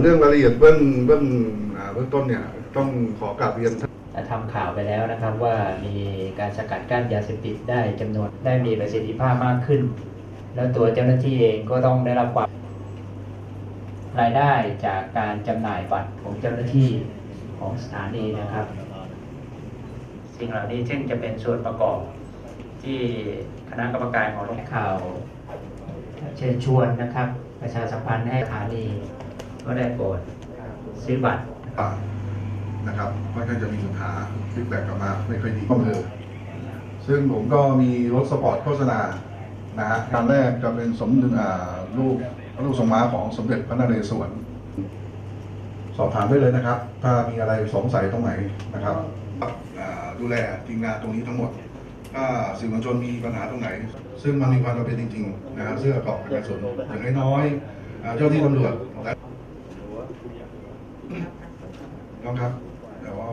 เรื่องรายละเอียดเบื้องเบื้องเบื้องต้นเนี่ยต้องขอกราบเรียนทำข่าวไปแล้วนะครับว่ามีการสกัดกั้นยาเสพติดได้จำนวนได้มีประสิทธิภาพมากขึ้น แล้วตัวเจ้าหน้าที่เองก็ต้องได้รับความรายได้จากการจำหน่ายบัตรของเจ้าหน้าที่ของสถานีนะครับ สิ่งเหล่านี้ซึ่งจะเป็นส่วนประกอบที่คณะกรรมการของรงข่าว เชิญชวนนะครับ ประชาสัมพันธ์ให้สถานี ก็ได้โปรดซื้อบัตรอ่านะครับค่อนข้างจะมีปัญหาฟีดแบ็กกลับมาไม่ค่อยดีอำเภอซึ่งผมก็มีรถสปอร์ตโฆษณานะฮะการแรกจะเป็นสมดึงอ่าลูกลูกสมมาของสมเด็จพระนเรศวรสอบถามได้เลยนะครับ ถ้ามีอะไรสงสัยตรงไหนนะครับอ่าดูแลทีมงานตรงนี้ทั้งหมด ถ้าสื่อมวลชนมีปัญหาตรงไหน ซึ่งมันมีความจำเป็นจริงๆนะครับเสื้อกรอกประชาชนอย่างน้อยๆอ่าเจ้าที่ตำรวจแคลองครับแล้วก็